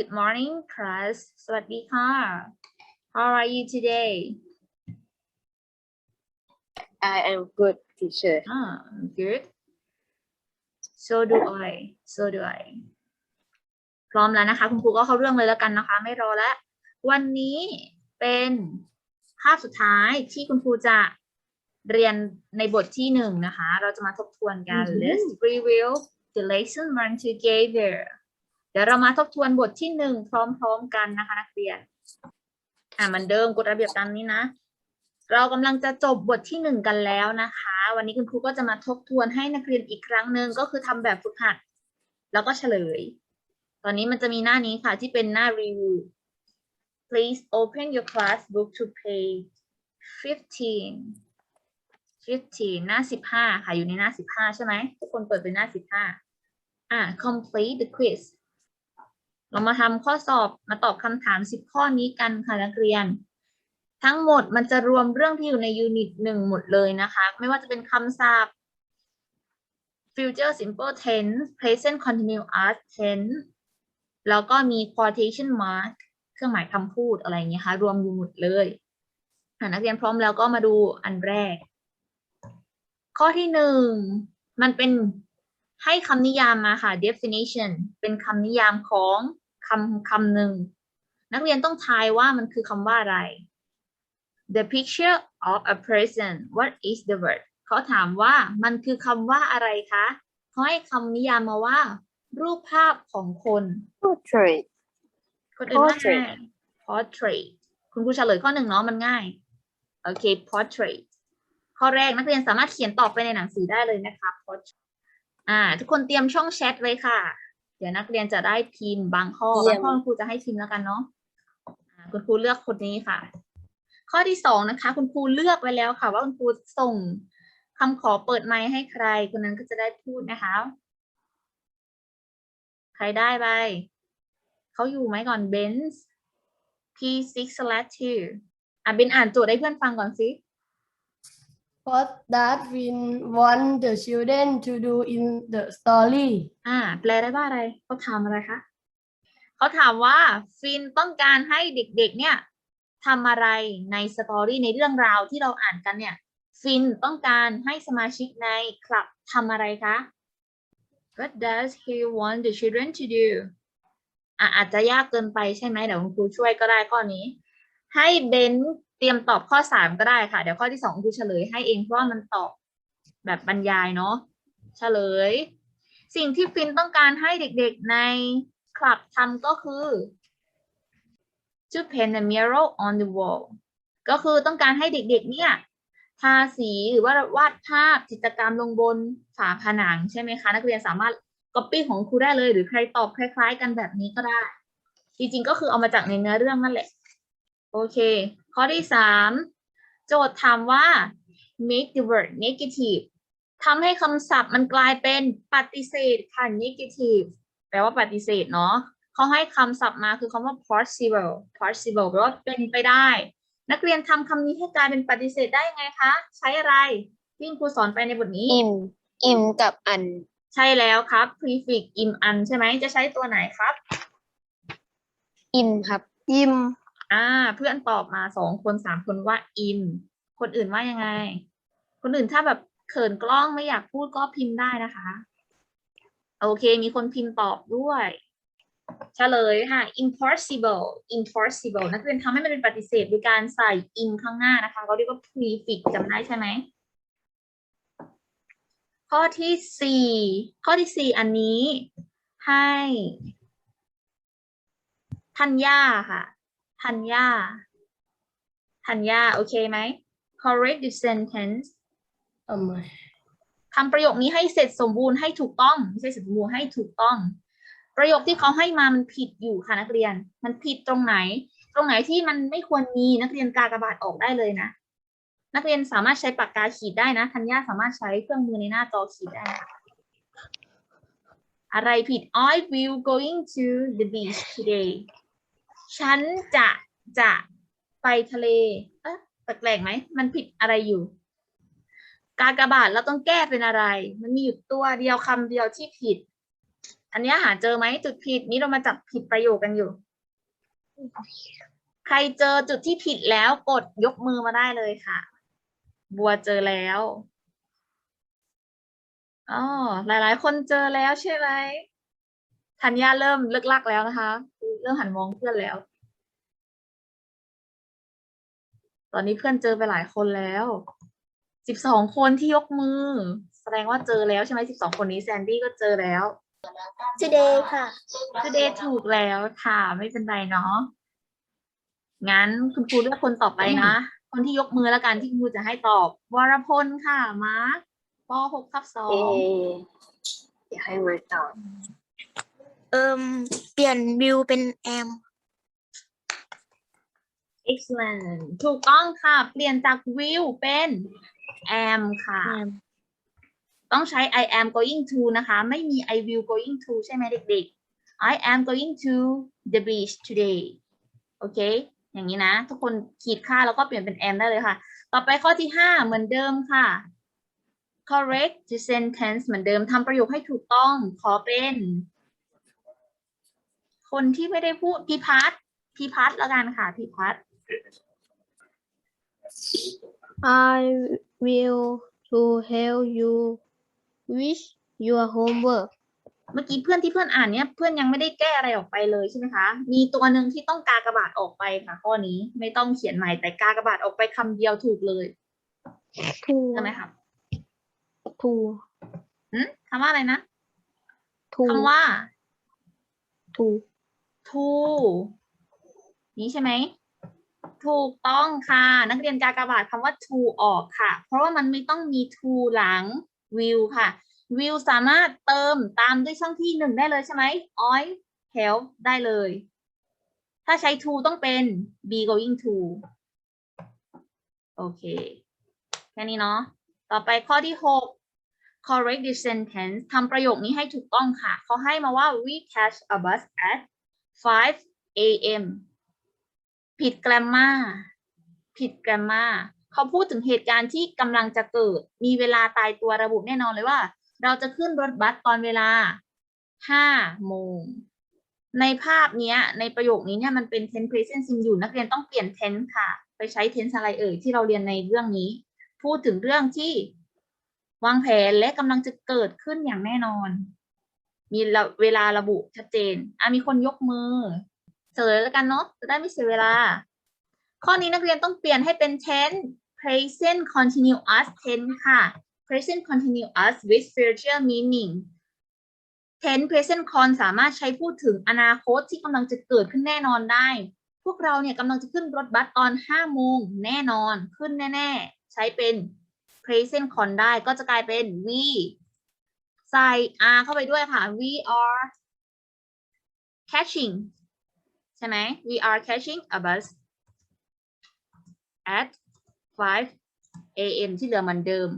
Good morning class สวัสดีค่ะ How are you today I am good teacher. Ah, good. So do I. So do I. พร้อมแล้วนะคะ คุณครูก็เข้าเรื่องเลยแล้วกันนะคะ ไม่รอแล้ว วันนี้เป็นภาพสุดท้ายที่คุณครูจะเรียนในบทที่หนึ่งนะคะ เราจะมาทบทวนกันอือหือ Let's review the lesson learned together เดี๋ยวเรามาทบทวนบทที่หนึ่งพร้อมๆกันนะคะนักเรียน อ่ามือนเดิมกฎระเบียบตามนี้นะ เรากำลังจะจบบทที่หนึ่งกันแล้วนะคะ วันนี้คุณครูก็จะมาทบทวนให้นักเรียนอีกครั้งหนึ่งก็คือทำแบบฝึกหัด แล้วก็เฉลย ตอนนี้มันจะมีหน้านี้ค่ะที่เป็นหน้า review please open your class book to page 15 15 หน้า 15 ค่ะ อยู่ในหน้า 15 ใช่ไหม ทุกคนเปิดเป็นหน้า 15 อะ complete the quiz เรามาทำข้อสอบมาตอบคำถาม 10 ข้อนี้กันค่ะนักเรียน ทั้งหมดมันจะรวมเรื่องที่อยู่ในยูนิตหนึ่งหมดเลยนะคะ ไม่ว่าจะเป็นคำศัพท์ future simple tense present continuous tense แล้วก็มี quotation mark เครื่องหมายคำพูดอะไรอย่างเงี้ยค่ะ รวมอยู่หมดเลยนักเรียนพร้อมแล้วก็มาดูอันแรก ข้อที่หนึ่งมันเป็นให้คำนิยามมาค่ะ definition เป็นคำนิยามของ คำคำหนึ่ง นักเรียนต้องทายว่ามันคือคำว่าอะไร the picture of a person what is the word เขาถามว่ามันคือคำว่าอะไรคะเขาให้คำนิยามมาว่า รูปภาพของคน Portrait. คนอื่นว่า Portrait ง่าย portrait คุณครูเฉลยข้อหนึ่งเนาะมันง่าย โอเค portrait ข้อแรกนักเรียนสามารถเขียนตอบไปในหนังสือได้เลยนะคะ portrait อ่า ทุกคนเตรียมช่องแชทเลยค่ะเดี๋ยวนักเรียนจะได้พิมพ์บางข้อเยี่บายงมข้อคุณครูจะให้พิมพ์แล้วกันเนาะอ่าคุณครูเลือกคนนี้ค่ะ ข้อที่สองนะคะ คุณครูเลือกไว้แล้วค่ะ ว่าคุณครูส่งคำขอเปิดไมค์ให้ใคร คนนั้นก็จะได้พูดนะคะ ใครได้ไปเขาอยู่ไหมก่อนเบนซ์ P6 slash 2อะเบนอ่านโจทย์ให้เพื่อนฟังก่อนสิ What does Win want the children to do in the story? อ่า แปลได้ว่าอะไรเขาถามอะไรคะเขาถามว่าฟินต้องการให้เด็กๆ เนี่ยทำอะไรในสตอรี่ในเรื่องราวที่เราอ่านกันเนี่ย ฟินต้องการให้สมาชิกในคลับทำอะไรคะ What does he want the children to do อะอาจจะยากเกินไปใช่ไหมเดี๋ยวคุณครูช่วยก็ได้ข้อนี้ ให้เบนเตรียมตอบข้อสามก็ได้ค่ะ เดี๋ยวข้อที่สองครูเฉลยให้เองเพราะว่ามันตอบแบบบรรยายเนาะเฉลย สิ่งที่ฟินต้องการให้เด็กๆในคลับทำก็คือ to paint a mural on the wall ก็คือต้องการให้เด็กๆ เนี่ยทาสีหรือว่าวาดภาพจิตรกรรมลงบนฝาผนังใช่ไหมคะนักเรียนสามารถ copy ของครูได้เลยหรือใครตอบคล้าย ๆ กันแบบนี้ก็ได้ จริงๆก็คือเอามาจากในเนื้อเรื่องนั่นแหละ โอเค ข้อที่สามโจทย์ถามว่า make the word negative ทำให้คำศัพท์มันกลายเป็นปฏิเสธค่ะ negative แปลว่าปฏิเสธเนาะเขาให้คำศัพท์มาคือคำว่า possible possible แปลว่าเป็นไปได้ นักเรียนทำคำนี้ให้กลายเป็นปฏิเสธได้ยังไงคะ ใช้อะไรที่คุณครูสอนไปในบทนี้ Im. Im กับ an ใช่แล้วครับ prefix im an ใช่ไหมจะใช้ตัวไหนครับ Im ครับ Im อ่า เพื่อนตอบมาสองคนสามคนว่า im คนอื่นว่ายังไง คนอื่นถ้าแบบเขินกล้องไม่อยากพูดก็พิมพ์ได้นะคะ โอเค มีคนพิมพ์ตอบด้วยเฉลยค่ะ impossible impossible นักเรียนทำให้มันเป็นปฏิเสธโดยการใส่ im ข้างหน้านะคะเขาเรียกว่า prefix จำได้ใช่ไหม ข้อที่สี่ข้อที่สี่อันนี้ให้ธัญญาค่ะ ธัญญาธัญญาโอเคไหม correct the sentence เอาใหม่ทำประโยคนี้ให้เสร็จสมบูรณ์ให้ถูกต้องไม่ใช่เสร็จสมบูรณ์ให้ถูกต้อง ประโยคที่เขาให้มามันผิดอยู่ค่ะนักเรียน มันผิดตรงไหน ตรงไหนที่มันไม่ควรมีนักเรียนกากบาทออกได้เลยนะ นักเรียนสามารถใช้ปากกาขีดได้นะธัญญาสามารถใช้เครื่องมือในหน้าจอขีดได้นะคะอะไรผิด I will going to the beach today ฉันจะจะไปทะเล เอ๊ะแปลกๆไหม มันผิดอะไรอยู่ กากบาทเราต้องแก้เป็นอะไร มันมีอยู่ตัวเดียวคำเดียวที่ผิด อันนี้หาเจอไหมจุดผิดนี้เรามาจับผิดประโยคกันอยู่ ใครเจอจุดที่ผิดแล้วกดยกมือมาได้เลยค่ะ บัวเจอแล้วอ๋อหลาย ๆ คนเจอแล้วใช่ไหมธัญญาเริ่มเลิกลักแล้วนะคะ เริ่มหันมองเพื่อนแล้ว ตอนนี้เพื่อนเจอไปหลายคนแล้วสิบสองคนที่ยกมือ แสดงว่าเจอแล้วใช่ไหมสิบสองคนนี้แซนดี้ก็เจอแล้ว today ค่ะคือเดย์ถูกแล้วค่ะ ไม่เป็นไรเนาะงั้นคุณครูเลือกคนต่อไปนะ คนที่ยกมือแล้วกันที่คุณครูจะให้ตอบ วรพลค่ะ มาร์คปหกทับสอเองอยากให้มาตอบ เอิมเปลี่ยนวิวเป็นแอม excellent ถูกต้องค่ะ เปลี่ยนจาก will เป็น am ค่ะต้องใช้ I am going to นะคะ ไม่มี I will going to ใช่ไหมเด็กๆ I am going to the beach today โอเค อย่างนี้นะ ทุกคนขีดค่าแล้วก็เปลี่ยนเป็น am ได้เลยค่ะ ต่อไปข้อที่ห้าเหมือนเดิมค่ะ correct the sentence เหมือนเดิมทำประโยคให้ถูกต้อง ขอเป็น คนที่ไม่ได้พูดพิพัฒน์พิพัฒน์แล้วกันค่ะพิพัฒน์ I will to help you with your homework เมื่อกี้เพื่อนที่เพื่อนอ่านเนี่ยเพื่อนยังไม่ได้แก้อะไรออกไปเลยใช่ไหมคะ มีตัวหนึ่งที่ต้องกากระบาดออกไปค่ะข้อนี้ไม่ต้องเขียนใหม่แต่กากระบาดออกไปคำเดียวถูกเลย to ใช่ไหมครับ to หืมคำว่าอะไรนะ to คำว่า to to นี้ใช่ไหม ถูกต้องค่ะ นักเรียนกากบาทคำว่า to ออกค่ะ เพราะว่ามันไม่ต้องมี to หลัง will ค่ะ will สามารถเติมตามด้วยช่องที่หนึ่งได้เลยใช่ไหม I help ได้เลย ถ้าใช้ to ต้องเป็น be going to โอเค แค่นี้เนาะ ต่อไปข้อที่หก correct the sentence ทำประโยคนี้ให้ถูกต้องค่ะ เขาให้มาว่า we catch a bus at 5 a.m. ผิดแกรมมาผิดแกรมมาเขาพูดถึงเหตุการณ์ที่กำลังจะเกิด มีเวลาตายตัวระบุแน่นอนเลยว่า เราจะขึ้นรถบัสตอนเวลา 5 โมง ในภาพนี้ในประโยคนี้เนี่ยมันเป็น tense present simple อยู่นักเรียนต้องเปลี่ยน tense ค่ะ ไปใช้ tense อะไรเอ่ยที่เราเรียนในเรื่องนี้ พูดถึงเรื่องที่วางแผนและกำลังจะเกิดขึ้นอย่างแน่นอน มีเวลาระบุชัดเจน อะมีคนยกมือ เฉลยแล้วกันเนาะจะได้ไม่เสียเวลา ข้อนี้นักเรียนต้องเปลี่ยนให้เป็น tense present continuous tense ค่ะ present continuous with future meaning tense present con สามารถใช้พูดถึงอนาคตที่กำลังจะเกิดขึ้นแน่นอนได้ พวกเราเนี่ยกำลังจะขึ้นรถบัสตอน 5 โมงแน่นอนขึ้นแน่ ๆ ใช้เป็น present con ได้ก็จะกลายเป็น we ใส่ r เข้าไปด้วยค่ะ we are catching ใช่ไหม we are catching a bus at 5 a.m. ที่เหลือเหมือนเดิม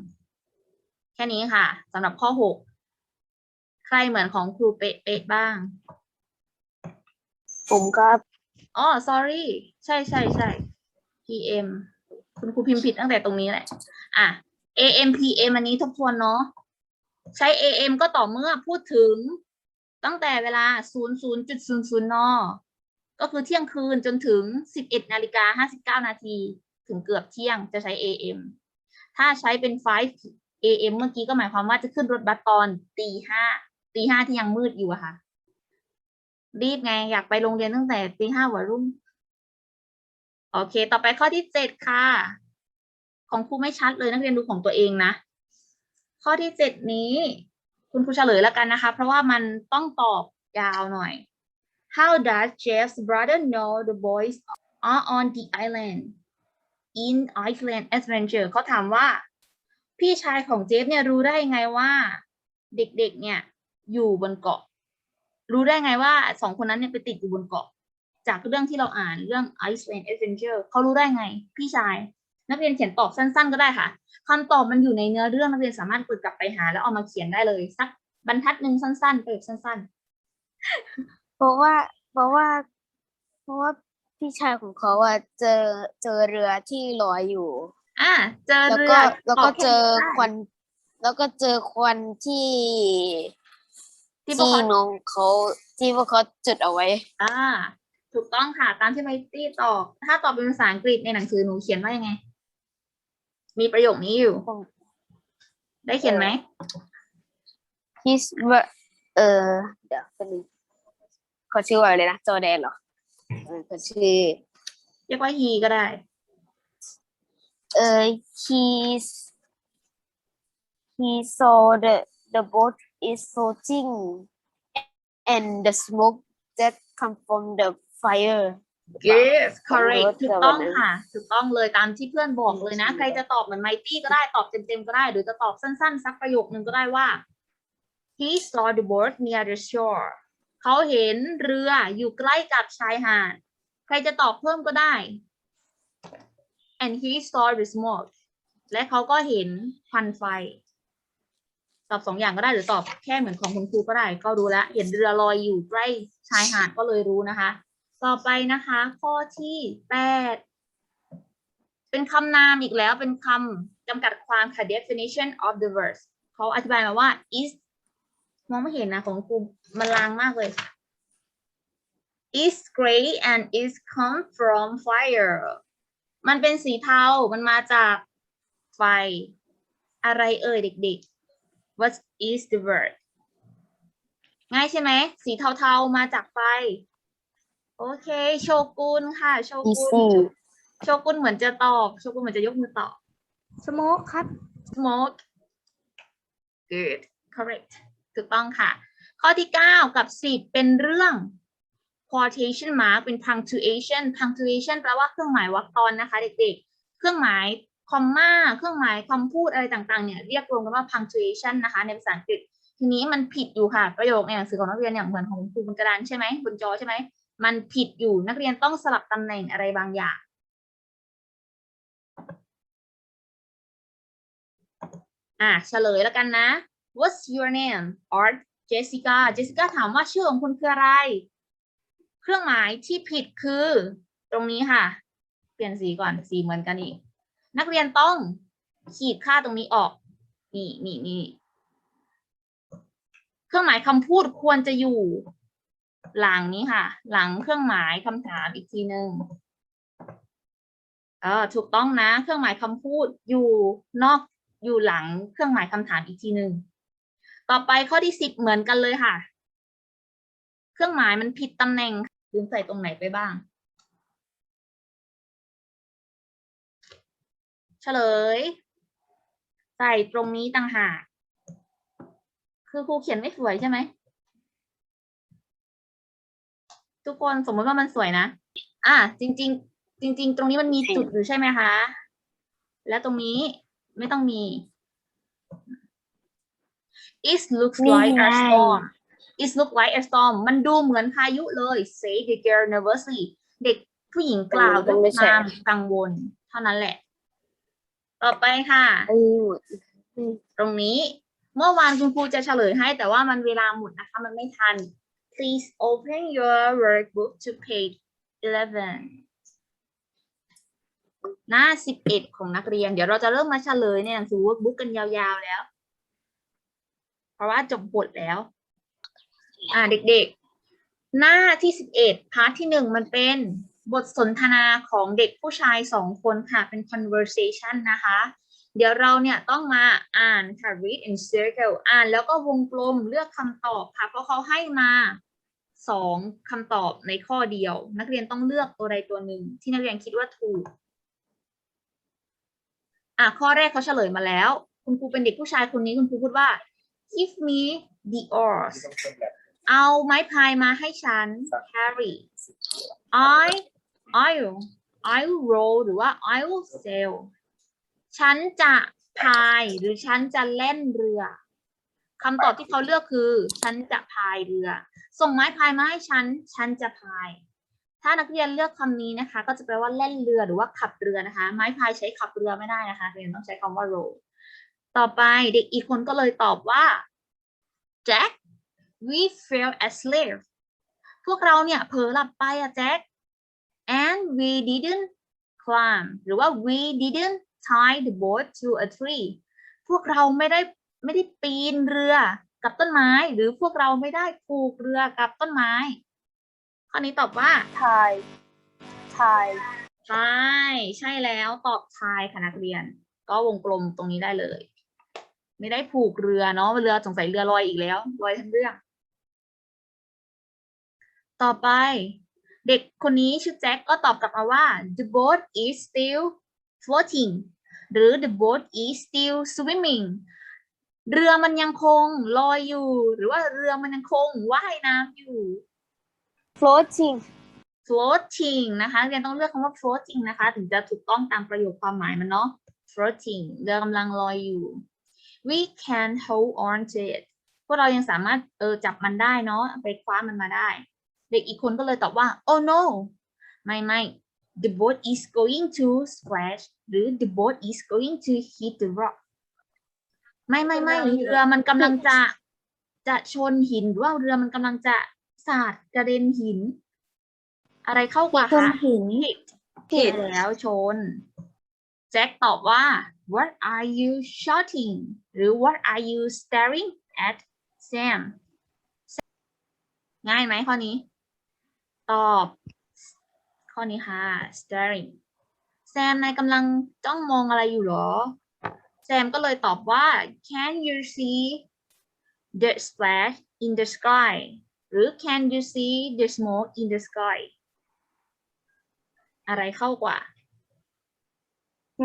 แค่นี้ค่ะสำหรับข้อ 6 ใครเหมือนของครูเป๊ะๆบ้าง ผมครับอ๋อ sorry ใช่ใช่ใช่ PM คุณครูพิมพ์ผิดตั้งแต่ตรงนี้แหละ อะ AM PM อันนี้ทบทวนเนาะ ใช้ AM ก็ต่อเมื่อพูดถึงตั้งแต่เวลา 00.00 น ก็คือเที่ยงคืนจนถึง 11นาฬิกา59 นาที ถึงเกือบเที่ยงจะใช้ AM ถ้าใช้เป็น 5 AM เมื่อกี้ก็หมายความว่าจะขึ้นรถบัสตอนตีห้าตีห้าที่ยังมืดอยู่อะค่ะ รีบไงอยากไปโรงเรียนตั้งแต่ตีห้าหัวรุ่งโอเค ต่อไปข้อที่เจ็ดค่ะ ของครูไม่ชัดเลยนักเรียนดูของตัวเองนะ ข้อที่เจ็ดนี้ คุณครูเฉลยแล้วกันนะคะ เพราะว่ามันต้องตอบยาวหน่อย How does Jeff's brother know the boys are on the island in Iceland adventure เขาถามว่า พี่ชายของเจฟเนี่ยรู้ได้ไงว่า เด็กๆ เนี่ยอยู่บนเกาะ รู้ได้ไงว่าสองคนนั้นเนี่ยไปติดอยู่บนเกาะ จากเรื่องที่เราอ่านเรื่อง Iceland Adventure เขารู้ได้ไง พี่ชาย นักเรียนเขียนตอบสั้น ๆ ก็ได้ค่ะคำตอบมันอยู่ในเนื้อเรื่องนักเรียนสามารถกดกลับไปหา แล้วเอามาเขียนได้เลย สักบรรทัดหนึ่งสั้นๆประโยคสั้นเพราะว่าเพราะว่า เพราะว่าพี่ชายของเขาอะเจอเจอเรือที่ลอยอยู่ๆอะเจอแล้วเรือก็แล้วก็ตบแค่เจอนี้ได้ควัน แล้วก็เจอควันที่ที่พวกที่เขา น้องเขาที่พวกเขาจุดเอาไว้ อ่า ถูกต้องค่ะ ตามที่ไมตี้ตอบ ถ้าตอบเป็นภาษาอังกฤษในหนังสือหนูเขียนว่ายังไง มีประโยคนี้อยู่ผมได้เขียนไหม his ver- เออเดี๋ยวเป็นงเขาชื่อว่าอะไรนะจอแดนเหรอเออเขาชื่อเรียกว่า he ก็ได้ เออ he's he saw the the boat is floating and the smoke that come from the fire yes correct รถถูกต้องแบบนั้นค่ะ ถูกต้องเลยตามที่เพื่อนบอกเลยนะ ใครจะตอบเหมือนไมตี้ก็ได้ ตอบเต็มๆก็ได้ หรือจะตอบสั้นๆ สักประโยคนึงก็ได้ว่า he saw the boat near the shore เขาเห็นเรืออยู่ใกล้กับชายหาด ใครจะตอบเพิ่มก็ได้ and he saw the smoke และเขาก็เห็นควันไฟ ตอบสองอย่างก็ได้หรือตอบแค่เหมือนของคุณครูก็ได้ ก็รู้แล้ว เห็นเรือลอยอยู่ใกล้ชายหาดก็เลยรู้นะคะ ต่อไปนะคะ ข้อที่แปดเป็นคำนามอีกแล้วเป็นคำจำกัดความค่ะ definition of the verse เขาอธิบายมาว่า is มองไม่เห็นนะของครูมันลางมากเลย is gray and is come from fire มันเป็นสีเทา มันมาจากไฟ อะไรเอ่ยเด็กๆ what is the word ง่ายใช่ไหม สีเทาๆ มาจากไฟ โอเค โชกุนค่ะ โชกุน easy โชกุนเหมือนจะตอบ โชกุนเหมือนจะยกมือตอบ smoke ครับ smoke good correct ถูกต้องค่ะ ข้อที่ 9 กับ 10 เป็นเรื่อง quotation mark เป็น punctuation punctuation แปลว่าเครื่องหมายวรรคตอนนะคะ เด็กๆ เครื่องหมายคอมมาเครื่องหมายคำพูดอะไรต่างๆ เนี่ย เรียกรวมกันว่า punctuation นะคะ ในภาษาอังกฤษ ทีนี้มันผิดอยู่ค่ะ ประโยคในหนังสือของนักเรียนอย่างเหมือนของครูบนกระดานใช่ไหมบนจอใช่ไหม มันผิดอยู่นักเรียนต้องสลับตำแหน่งอะไรบางอย่าง อะเฉลยแล้วกันนะ What's your name Art Jessica Jessica ถามว่าชื่อของคุณคืออะไร เครื่องหมายที่ผิดคือ ตรงนี้ค่ะ เปลี่ยนสีก่อนสีเหมือนกันอีก นักเรียนต้องขีดค่าตรงนี้ออก นี่นี่นี่เครื่องหมายคำพูดควรจะอยู่ หลังนี้ค่ะ หลังเครื่องหมายคำถามอีกทีหนึ่งเออถูกต้องนะ เครื่องหมายคำพูดอยู่นอกอยู่หลังเครื่องหมายคำถามอีกทีหนึ่งต่อไปข้อที่สิบเหมือนกันเลยค่ะ เครื่องหมายมันผิดตำแหน่งลืมใส่ตรงไหนไปบ้าง เฉลย ใส่ตรงนี้ต่างหากคือครูเขียนไม่สวยใช่ไหม ทุกคนสมมติว่ามันสวยนะ อะ จริงๆจริง ๆ ตรงนี้มันมีจุดอยู่ใช่ไหมคะ และตรงนี้ไม่ต้องมี it looks นี่ like a ไง storm it looks like a storm มันดูเหมือนพายุเลย say the girl nervously เด็กผู้หญิงกล่าวด้วยไม่คใช่วามกังวล เท่านั้นแหละ ต่อไปค่ะเอ้ยหมดตรงนี้ เมื่อวานคุณครูจะเฉลยให้ แต่ว่ามันเวลาหมดนะคะ มันไม่ทัน please open your workbook to page 11หน้า 11 ของนักเรียน เดี๋ยวเราจะเริ่มมาเฉลยในหนังสือ workbook กันยาวๆแล้ว เพราะว่าจบบทแล้ว อ่าเด็กๆ หน้าที่ 11 พาร์ทที่หนึ่งมันเป็นบทสนทนาของเด็กผู้ชายสองคนค่ะ เป็น conversation นะคะ เดี๋ยวเราเนี่ยต้องมาอ่านค่ะ read and circle อ่านแล้วก็วงกลมเลือกคำตอบค่ะ เพราะเขาให้มา สองคำตอบในข้อเดียว นักเรียนต้องเลือกตัวใดตัวหนึ่งที่นักเรียนคิดว่าถูก อะข้อแรกเขาเฉลยมาแล้ว คุณครูเป็นเด็กผู้ชายคนนี้คุณครูพูดว่า give me the oars เอาไม้พายมาให้ฉัน carry I I'll I'll row หรือว่า I'll sail ฉันจะพายหรือฉันจะเล่นเรือ คำตอบที่เขาเลือกคือ ฉันจะพายเรือ ส่งไม้พายมาให้ฉัน ฉันจะพาย ถ้านักเรียนเลือกคำนี้นะคะ ก็จะแปลว่าเล่นเรือหรือว่าขับเรือนะคะ ไม้พายใช้ขับเรือไม่ได้นะคะเรียนต้องใช้คำว่า row ต่อไปเด็กอีกคนก็เลยตอบว่า Jack we fell asleep พวกเราเนี่ยเผลอหลับไปอะแจ็ค and we didn't climb หรือว่า we didn't tie the boat to a tree พวกเราไม่ได้ ไม่ได้ปีนเรือกับต้นไม้ หรือพวกเราไม่ได้ผูกเรือกับต้นไม้ ข้อนี้ตอบว่า tie tie ใช่ใช่แล้วตอบชายค่ะนักเรียน ก็วงกลมตรงนี้ได้เลย ไม่ได้ผูกเรือเนาะเรือสงสัยเรือลอยอีกแล้วลอยทั้งเรื่อง ต่อไป เด็กคนนี้ชื่อแจ็คก็ตอบกลับมาว่า the boat is still floating หรือ the boat is still swimming เรือมันยังคงลอยอยู่ หรือว่าเรือมันยังคงว่ายน้ำอยู่ floating floating นะคะเรียนต้องเลือกคำว่า floating นะคะ ถึงจะถูกต้องตามประโยคความหมายมันเนาะ floating เรือกำลังลอยอยู่ we can hold on to it พวกเรายังสามารถเออจับมันได้เนาะไปคว้ามันมาได้ เด็กอีกคนก็เลยตอบว่า oh no ไม่ไม่ the boat is going to splash หรือ the boat is going to hit the rock ไม่ไม่ไม่เรือมันกำลังจะจะชนหินหรือว่าเรือมันกำลังจะสาดกระเด็นหิน อะไรเข้ากว่าชนคะหินผิดผิดใช่แล้วชน แจ็คตอบว่า what are you shouting หรือ what are you staring at Sam ง่ายไหมข้อนี้ ตอบ ข้อนี้ค่ะ staring แซมนายกำลังจ้องมองอะไรอยู่หรอ แซมก็เลยตอบว่า can you see the splash in the sky หรือ can you see the smoke in the sky อะไรเข้ากว่า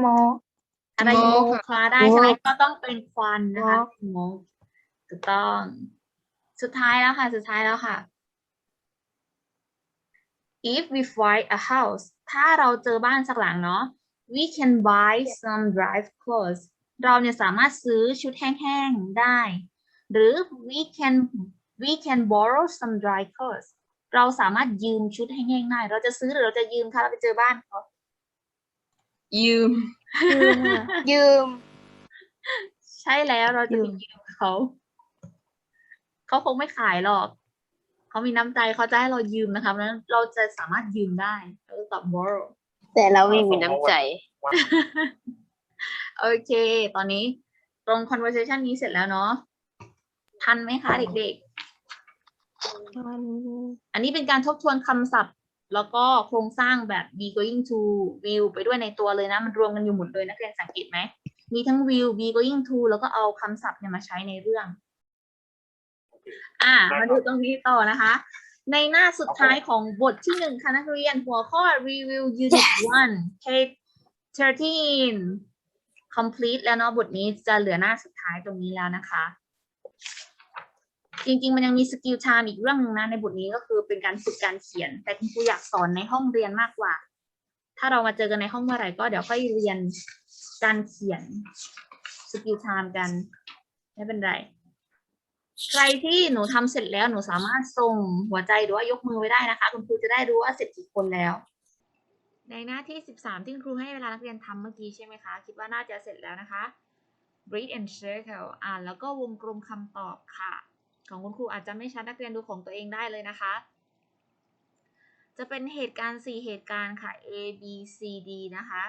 หมออะไร Smoke โมค่ะคลาได้ใช่ไหม Smoke ก็ต้องเป็นควันนะคะ smoke ถูกต้อง สุดท้ายแล้วค่ะ สุดท้ายแล้วค่ะ if we find a house ถ้าเราเจอบ้านสักหลังเนาะ we can buy some dry clothes เราเนี่ยสามารถซื้อชุดแห้งๆได้ หรือ we can we can borrow some dry clothes เราสามารถยืมชุดแห้งๆได้ เราจะซื้อหรือเราจะยืมถ้าเราไปเจอบ้านเขายืม ยืม ใช่แล้วเราจะไปยืมเขา เขาคงไม่ขายหรอก เขามีน้ำใจเขาจะให้เรายืมนะคะเพราะฉะนั้นเราจะสามารถยืมได้ เราจะตอบ borrow แต่เราไม่มีน้ำใจ โอเค ตอนนี้ตรง conversation นี้เสร็จแล้วเนาะ ทันไหมคะเด็กๆ อันนี้เป็นการทบทวนคำศัพท์ แล้วก็โครงสร้างแบบ be going to will ไปด้วยในตัวเลยนะ มันรวมกันอยู่หมดเลยนักเรียนสังเกตไหม มีทั้ง will be going to แล้วก็เอาคำศัพท์เนี่ยมาใช้ในเรื่อง อ่า มาดูตรงนี้ต่อนะคะ ในหน้าสุดท้ายของบทที่หนึ่งค่ะนักเรียนหัวข้อ review unit one page 13 complete แล้วเนาะบทนี้จะเหลือหน้าสุดท้ายตรงนี้แล้วนะคะ จริงๆ มันยังมีสกิล time อีกเรื่องหนึงนะในบทนี้ก็คือเป็นการฝึกการเขียน แต่คุณครูอยากสอนในห้องเรียนมากกว่า ถ้าเรามาเจอกันในห้องเมื่อไหร่ก็เดี๋ยวค่อยเรียนการเขียนสกิล time กันไม่เป็นไรใครที่หนูทำเสร็จแล้วหนูสามารถส่งหัวใจหรือว่ายกมือไว้ได้นะคะ คุณครูจะได้รู้ว่าเสร็จกี่คนแล้ว ในหน้าที่ 13 ที่ครูให้เวลานักเรียนทำเมื่อกี้ใช่ไหมคะ คิดว่าน่าจะเสร็จแล้วนะคะ read and circle อ่านแล้วก็วงกลมคำตอบค่ะ ของคุณครูอาจจะไม่ชัดนักเรียนดูของตัวเองได้เลยนะคะ จะเป็นเหตุการณ์ 4 เหตุการณ์ค่ะ A B C D นะคะ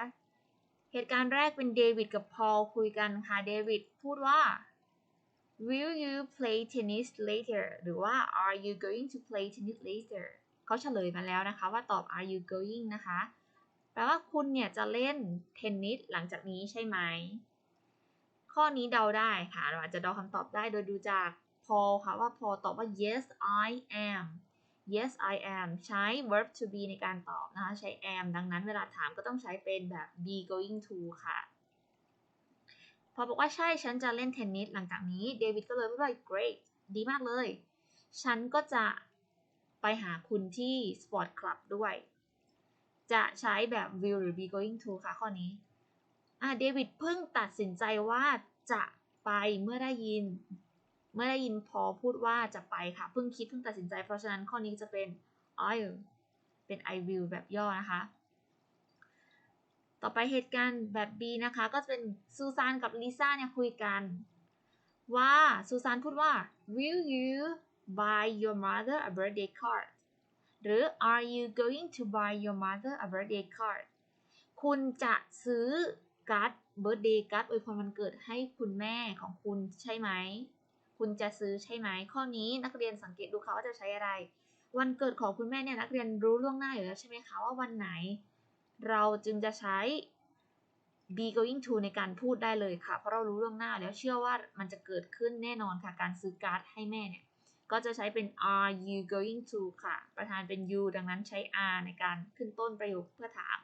เหตุการณ์แรกเป็นเดวิดกับพอลคุยกันค่ะ เดวิดพูดว่า Will you play tennis later หรือว่า Are you going to play tennis later เขาเฉลยมาแล้วนะคะว่าตอบ Are you going นะคะ แปลว่าคุณเนี่ยจะเล่นเทนนิสหลังจากนี้ใช่ไหม ข้อนี้เดาได้ค่ะเราอาจจะเดาคำตอบได้โดยดูจากพอค่ะว่าพอตอบว่า yes I am yes I am ใช้ verb to be ในการตอบนะคะ ใช้ am ดังนั้นเวลาถามก็ต้องใช้เป็นแบบ be going to ค่ะ พอบอกว่าใช่ฉันจะเล่นเทนนิสหลังจากนี้เดวิดก็เลยพูดว่า great ดีมากเลย ฉันก็จะไปหาคุณที่สปอร์ตคลับด้วย จะใช้แบบ will หรือ be going to ค่ะข้อนี้อะเดวิดเพิ่งตัดสินใจว่าจะไปเมื่อได้ยิน เมื่อได้ยินพอพูดว่าจะไปค่ะ เพิ่งคิดเพิ่งตัดสินใจเพราะฉะนั้นข้อนี้จะเป็น I เป็น I will แบบย่อนะคะ ต่อไปเหตุการณ์แบบ B นะคะ ก็จะเป็นซูซานกับลิซ่าเนี่ยคุยกัน ว่าซูซานพูดว่า will you buy your mother a birthday card หรือ are you going to buy your mother a birthday card คุณจะซื้อการ์ดเบิร์ d เดย์การ์ดอวยพรวันเกิดให้คุณแม่ของคุณใช่ไหมคุณคุณจะซื้อใช่ไหม ข้อนี้นักเรียนสังเกตดูค่ะว่าจะใช้อะไร วันเกิดของคุณแม่เนี่ยนักเรียนรู้ล่วงหน้าอยู่แล้วใช่ไหมคะว่าวันไหน เราจึงจะใช้ be going to ในการพูดได้เลยค่ะ เพราะเรารู้ล่วงหน้าแล้วเชื่อว่ามันจะเกิดขึ้นแน่นอนค่ะ การซื้อการ์ดให้แม่เนี่ย ก็จะใช้เป็น are you going to ค่ะ ประธานเป็น you ดังนั้นใช้ are ในการขึ้นต้นประโยคเพื่อถาม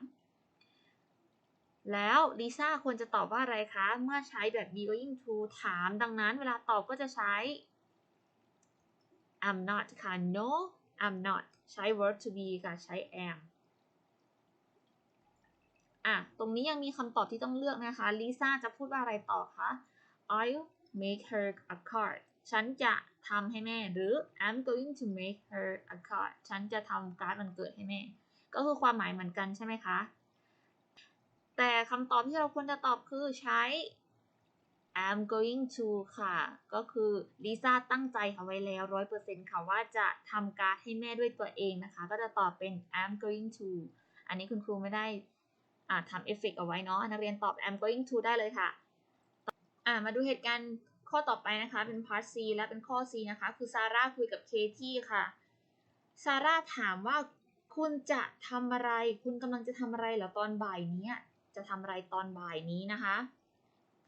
แล้วลิซ่าควรจะตอบว่าอะไรคะ เมื่อใช้แบบ be going to ถาม ดังนั้นเวลาตอบก็จะใช้ I'm not ค่ะ no I'm not ใช้ verb to be ค่ะ ใช้ am อะ ตรงนี้ยังมีคำตอบที่ต้องเลือกนะคะ ลิซ่าจะพูดว่าอะไรต่อคะ I'll make her a card ฉันจะ ทำให้แม่ หรือ I'm going to make her a card ฉันจะทำการ์ดวันเกิดให้แม่ ก็คือความหมายเหมือนกันใช่ไหมคะ แต่คำตอบที่เราควรจะตอบคือใช้ I'm going to ค่ะ ก็คือลิซ่าตั้งใจเอาไว้แล้วร้อยเปอร์เซ็นต์ค่ะว่าจะทำการ์ดให้แม่ด้วยตัวเองนะคะ ก็จะตอบเป็น I'm going to อันนี้คุณครูไม่ได้อ่าทำเอฟเฟกเอาไว้เนาะนักเรียนตอบ I'm going to ได้เลยค่ะอ่ามาดูเหตุการณ์ ข้อต่อไปนะคะเป็น part C และเป็นข้อ C นะคะ คือซาร่าคุยกับเคที่ค่ะ ซาร่าถามว่าคุณจะทำอะไร คุณกำลังจะทำอะไรเหรอตอนบ่ายนี้ จะทำอะไรตอนบ่ายนี้นะคะ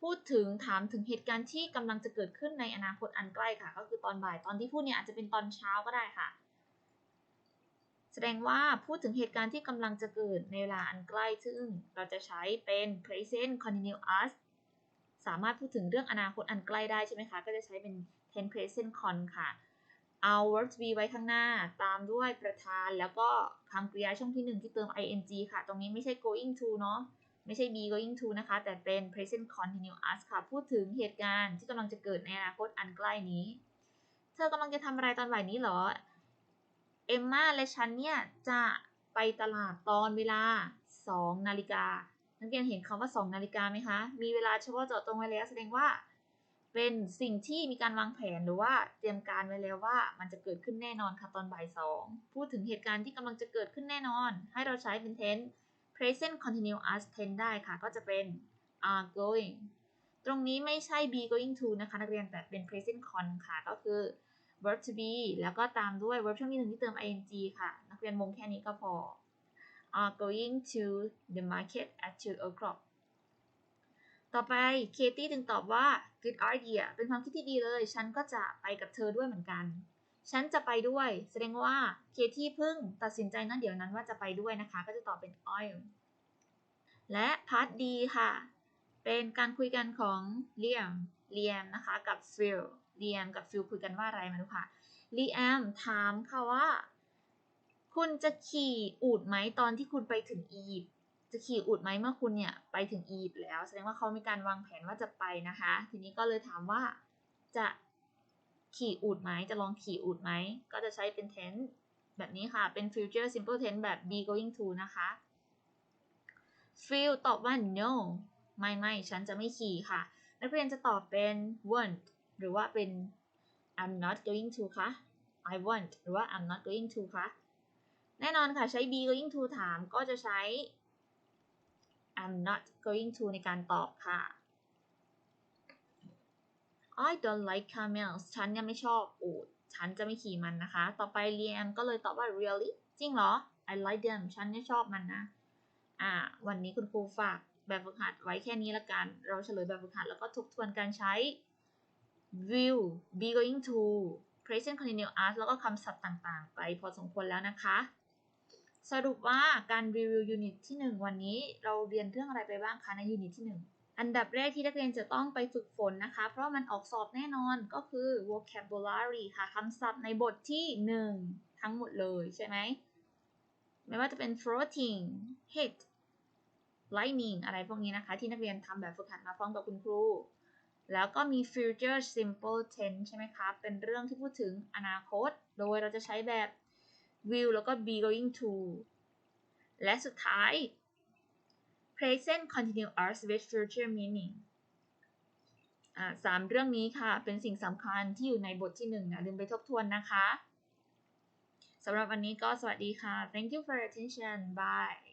พูดถึงถามถึงเหตุการณ์ที่กำลังจะเกิดขึ้นในอนาคตอันใกล้ค่ะ ก็คือตอนบ่าย ตอนที่พูดเนี่ยอาจจะเป็นตอนเช้าก็ได้ค่ะ แสดงว่าพูดถึงเหตุการณ์ที่กำลังจะเกิดในเวลาอันใกล้ซึ่งเราจะใช้เป็น present continuous สามารถพูดถึงเรื่องอนาคตอันใกล้ได้ใช่ไหมคะ ก็จะใช้เป็น tense present con ค่ะ เอา verb to be ไว้ข้างหน้า ตามด้วยประธาน แล้วก็คำกริยาช่องที่หนึ่งที่เติม ing ค่ะ ตรงนี้ไม่ใช่ going to เนาะ ไม่ใช่ be going to นะคะ แต่เป็น present continuous ค่ะ พูดถึงเหตุการณ์ที่กำลังจะเกิดในอนาคตอันใกล้นี้ เธอกำลังจะทำอะไรตอนบ่ายนี้เหรอ เอมมาและฉันเนี่ยจะไปตลาดตอนเวลา 2 นาฬิกา นักเรียนเห็นคำว่า 2 นาฬิกาไหมคะ มีเวลาเฉพาะเจาะตรงไว้แล้วแสดงว่า เป็นสิ่งที่มีการวางแผนหรือว่าเตรียมการไว้แล้วว่า มันจะเกิดขึ้นแน่นอนค่ะตอนบ่ายสองพูดถึงเหตุการณ์ที่กำลังจะเกิดขึ้นแน่นอน ให้เราใช้เป็น tense present continuous tense ได้ค่ะ ก็จะเป็น are going ตรงนี้ไม่ใช่ be going to นะคะ นักเรียนแต่เป็น present con ค่ะ ก็คือ verb to be แล้วก็ตามด้วย verb ช่วงที่หนึ่งที่เติม ing ค่ะ นักเรียนมงแค่นี้ก็พอ are going to the market at 2 o'clock ต่อไปเคตี้จึงตอบว่า good idea เป็นความคิดที่ดีเลย ฉันก็จะไปกับเธอด้วยเหมือนกัน ฉันจะไปด้วย แสดงว่าเคที่เพิ่งตัดสินใจนั่นเดี๋ยวนั้นว่าจะไปด้วยนะคะ ก็จะตอบเป็น oil และพาร์ทดีค่ะ เป็นการคุยกันของเลียมเลียมนะคะ กับฟิลเลียมกับฟิลคุยกันว่าอะไรมาดูค่ะเลีแอมถามค่ะว่า คุณจะขี่อูดไหมตอนที่คุณไปถึงอียิปต์จะขี่อูดไหมเมื่อคุณเนี่ยไปถึงอียิปต์แล้ว แสดงว่าเขามีการวางแผนว่าจะไปนะคะ ทีนี้ก็เลยถามว่าจะขี่อูดไหมจะลองขี่อูดไหมก็จะใช้เป็น tense แบบนี้ค่ะ เป็น future simple tense แบบ be going to นะคะฟิลตอบว่า no ไม่ไม่ฉันจะไม่ขี่ค่ะ นักเรียนจะตอบเป็น won't หรือว่าเป็น I'm not going to คะ I won't หรือว่า I'm not going to คะ แน่นอนค่ะใช้ be going to ถามก็จะใช้ I'm not going to ในการตอบค่ะ I don't like camels ฉันยังไม่ชอบอูฐฉันจะไม่ขี่มันนะคะ ต่อไปเรียนก็เลยตอบว่า really จริงเหรอ I like them ฉันไม่ชอบมันนะ อ่า วันนี้คุณครูฝากแบบฝึกหัดไว้แค่นี้ละกัน เราเฉลยแบบฝึกหัดแล้วก็ทบทวนการใช้ will be going to present continuous แล้วก็คำศัพท์ต่างๆ ไปพอสมควรแล้วนะคะ สรุปว่าการรีวิวยูนิตที่ 1 วันนี้เราเรียนเรื่องอะไรไปบ้างคะในยูนิตที่ 1 อันดับแรกที่นักเรียนจะต้องไปฝึกฝนนะคะ เพราะมันออกสอบแน่นอนก็คือ vocabulary ค่ะคำศัพท์ในบทที่ 1 ทั้งหมดเลยใช่ไหมไม่ว่าจะเป็น floating hit lightning อะไรพวกนี้นะคะ ที่นักเรียนทำแบบฝึกหัดมาพร้อมกับคุณครู แล้วก็มี future simple tense ใช่ไหมคะ เป็นเรื่องที่พูดถึงอนาคต โดยเราจะใช้แบบ will แล้วก็ be going to และสุดท้าย present continuous with future meaning อ่าสามเรื่องนี้ค่ะ เป็นสิ่งสำคัญที่อยู่ในบทที่หนึ่งนะลืมไปทบทวนนะคะสำหรับวันนี้ก็สวัสดีค่ะ thank you for your attention bye